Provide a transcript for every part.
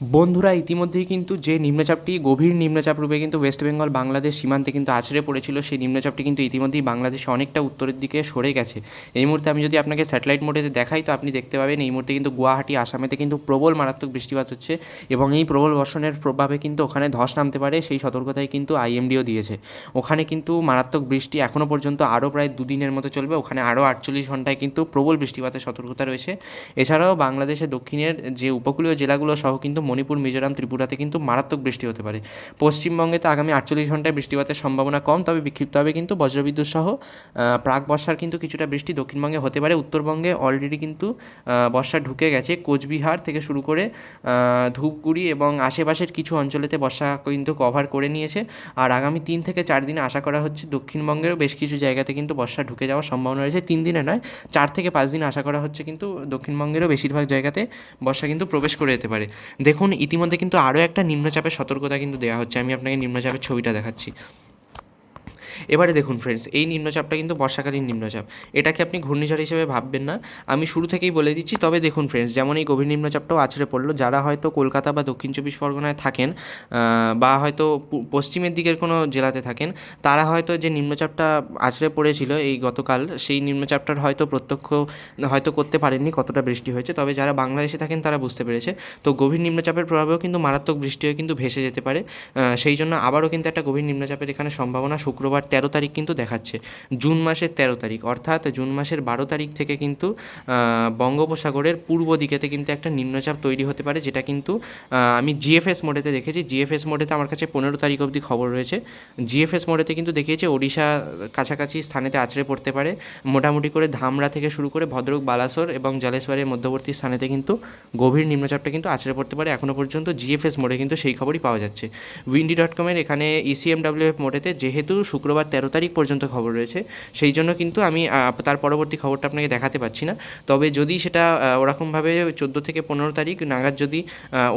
বন্ধুরা ইতিমধ্যেই কিন্তু যে নিম্নচাপটি, গভীর নিম্নচাপ রূপে কিন্তু ওয়েস্ট বেঙ্গল বাংলাদেশ সীমান্তে কিন্তু আছড়ে পড়েছিল, সেই নিম্নচাপটি কিন্তু ইতিমধ্যেই বাংলাদেশে অনেকটা উত্তরের দিকে সরে গেছে। এই মুহূর্তে আমি যদি আপনাকে স্যাটেলাইট মোডেতে দেখাই, তো আপনি দেখতে পাবেন এই মুহূর্তে কিন্তু গুয়াহাটি, আসামেতে কিন্তু প্রবল মারাত্মক বৃষ্টিপাত হচ্ছে এবং এই প্রবল বর্ষণের প্রভাবে কিন্তু ওখানে ধস নামতে পারে, সেই সতর্কতাই কিন্তু আইএমডিও দিয়েছে। ওখানে কিন্তু মারাত্মক বৃষ্টি এখনও পর্যন্ত আরও প্রায় দুদিনের মতো চলবে, ওখানে আরও আটচল্লিশ ঘন্টায় কিন্তু প্রবল বৃষ্টিপাতের সতর্কতা রয়েছে। এছাড়াও বাংলাদেশের দক্ষিণের যে উপকূলীয় জেলাগুলো সহ কিন্তু মণিপুর, মিজোরাম, ত্রিপুরাতে কিন্তু মারাত্মক বৃষ্টি হতে পারে। পশ্চিমবঙ্গে তো আগামী আটচল্লিশ ঘন্টায় বৃষ্টিপাতের সম্ভাবনা কম, তবে বিক্ষিপ্তভাবে কিন্তু বজ্রবিদ্যুৎ সহ প্রাক বর্ষার কিন্তু কিছুটা বৃষ্টি দক্ষিণবঙ্গে হতে পারে। উত্তরবঙ্গে অলরেডি কিন্তু বর্ষা ঢুকে গেছে। কোচবিহার থেকে শুরু করে ধূপগুড়ি এবং আশেপাশের কিছু অঞ্চলেতে বর্ষা কিন্তু কভার করে নিয়েছে। আর আগামী তিন থেকে চার দিনে আশা করা হচ্ছে দক্ষিণবঙ্গেরও বেশ কিছু জায়গাতে কিন্তু বর্ষা ঢুকে যাওয়ার সম্ভাবনা রয়েছে। তিন দিনে নয়, চার থেকে পাঁচ দিন আশা করা হচ্ছে কিন্তু দক্ষিণবঙ্গেরও বেশিরভাগ জায়গাতে বর্ষা কিন্তু প্রবেশ করে যেতে পারে। দেখুন, ইতিমধ্যে কিন্তু আরও একটা নিম্নচাপের সতর্কতা কিন্তু দেওয়া হচ্ছে। আমি আপনাকে নিম্নচাপের ছবিটা দেখাচ্ছি। এবারে দেখুন ফ্রেন্ডস এই নিম্নচাপটা কিন্তু বর্ষাকালীন নিম্নচাপ। এটাকে আপনি ঘূর্ণিঝড় হিসেবে ভাববেন না। আমি শুরু থেকেই বলে দিচ্ছি, তবে দেখুন ফ্রেন্ডস যেমন এই গভীর নিম্নচাপটাও আছড়ে পড়ল, যারা হয়তো কলকাতা বা দক্ষিণ চব্বিশ পরগনায় থাকেন বা হয়তো পশ্চিমের দিকের কোনো জেলাতে থাকেন, তারা হয়তো যে নিম্নচাপটা আছড়ে পড়েছিল এই গতকাল, সেই নিম্নচাপটার হয়তো প্রত্যক্ষ, হয়তো করতে পারেননি কতটা বৃষ্টি হয়েছে, তবে যারা বাংলাদেশে থাকেন তারা বুঝতে পেরেছে। তো গভীর নিম্নচাপের প্রভাবেও কিন্তু মারাত্মক বৃষ্টি হয়ে কিন্তু ভেসে যেতে পারে। সেই জন্য আবারও কিন্তু একটা গভীর নিম্নচাপের এখানে সম্ভাবনা। শুক্রবার তেরো তারিখ কিন্তু দেখাচ্ছে। জুন মাসের তেরো তারিখ, অর্থাৎ জুন মাসের বারো তারিখ থেকে কিন্তু বঙ্গোপসাগরের পূর্ব দিকেতে কিন্তু একটা নিম্নচাপ তৈরি হতে পারে, যেটা কিন্তু আমি জিএফএস মোডেতে দেখেছি। জিএফএস মোডেতে আমার কাছে পনেরো তারিখ অবধি খবর রয়েছে। জিএফএস মোডেতে কিন্তু দেখিয়েছে ওড়িশা কাছাকাছি স্থানেতে আছড়ে পড়তে পারে। মোটামুটি করে ধামরা থেকে শুরু করে ভদ্রক, বালাসোর এবং জালেশ্বরের মধ্যবর্তী স্থানেতে কিন্তু গভীর নিম্নচাপটা কিন্তু আছড়ে পড়তে পারে। এখনও পর্যন্ত জিএফএস মোডে কিন্তু সেই খবরই পাওয়া যাচ্ছে। উইন্ডি ডট কমের এখানে E ইসিএমডাব্লিউএফ মোডেতে যেহেতু শুক্রবার তেরো তারিখ পর্যন্ত খবর রয়েছে। সেই জন্য কিন্তু আমি তার পরবর্তী খবরটা আপনাকে দেখাতে পাচ্ছি না। তবে যদি সেটা ওরকমভাবে চোদ্দ থেকে পনেরো তারিখ নাগাদ যদি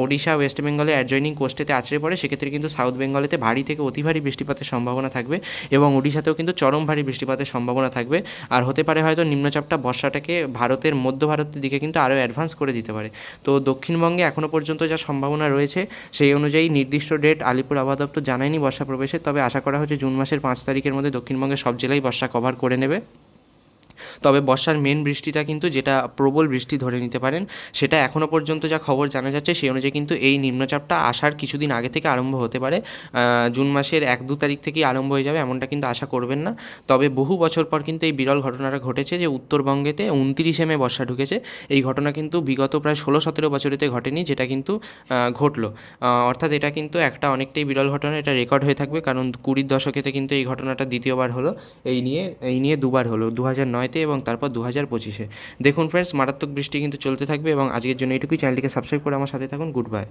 ওড়িশা, ওয়েস্ট বেঙ্গলে অ্যাডজয়নিং কোস্টেতে আছড়ে পড়ে, সেক্ষেত্রে কিন্তু সাউথ বেঙ্গলেতে ভারী থেকে অতি ভারী বৃষ্টিপাতের সম্ভাবনা থাকবে এবং ওড়িশাতেও কিন্তু চরম ভারী বৃষ্টিপাতের সম্ভাবনা থাকবে। আর হতে পারে হয়তো নিম্নচাপটা বর্ষাটাকে ভারতের, মধ্য ভারতের দিকে কিন্তু আরও অ্যাডভান্স করে দিতে পারে। তো দক্ষিণবঙ্গে এখনও পর্যন্ত যা সম্ভাবনা রয়েছে, সেই অনুযায়ী নির্দিষ্ট ডেট আলিপুর আবহাওয়া দপ্তর জানায়নি বর্ষা প্রবেশের, তবে আশা করা হচ্ছে জুন মাসের পাঁচ তারিখের মধ্যে দক্ষিণবঙ্গের সব জেলায় বর্ষা কভার করে নেবে। তবে বর্ষার মেন বৃষ্টিটা কিন্তু যেটা প্রবল বৃষ্টি ধরে নিতে পারেন, সেটা এখনও পর্যন্ত যা খবর জানা যাচ্ছে সেই অনুযায়ী কিন্তু এই নিম্নচাপটা আসার কিছুদিন আগে থেকে আরম্ভ হতে পারে। জুন মাসের এক দু তারিখ থেকেই আরম্ভ হয়ে যাবে এমনটা কিন্তু আশা করবেন না। তবে বহু বছর পর কিন্তু এই বিরল ঘটনাটা ঘটেছে যে উত্তরবঙ্গেতে উনত্রিশে মে বর্ষা ঢুকেছে। এই ঘটনা কিন্তু বিগত প্রায় ষোলো সতেরো বছরেতে ঘটেনি, যেটা কিন্তু ঘটলো। অর্থাৎ এটা কিন্তু একটা অনেকটাই বিরল ঘটনা, এটা রেকর্ড হয়ে থাকবে। কারণ কুড়ির দশকেতে কিন্তু এই ঘটনাটা দ্বিতীয়বার হলো। এই নিয়ে এই নিয়ে দুবার হলো। দু হাজার নয়তে এবং তারপর দু হাজার পঁচিশে। দেখুন ফ্রেন্ডস মারাত্মক বৃষ্টি কিন্তু চলতে থাকবে এবং আজকের জন্য এটুকুই চ্যানেলটিকে সাবস্ক্রাইব করে আমার সাথে থাকুন। Good bye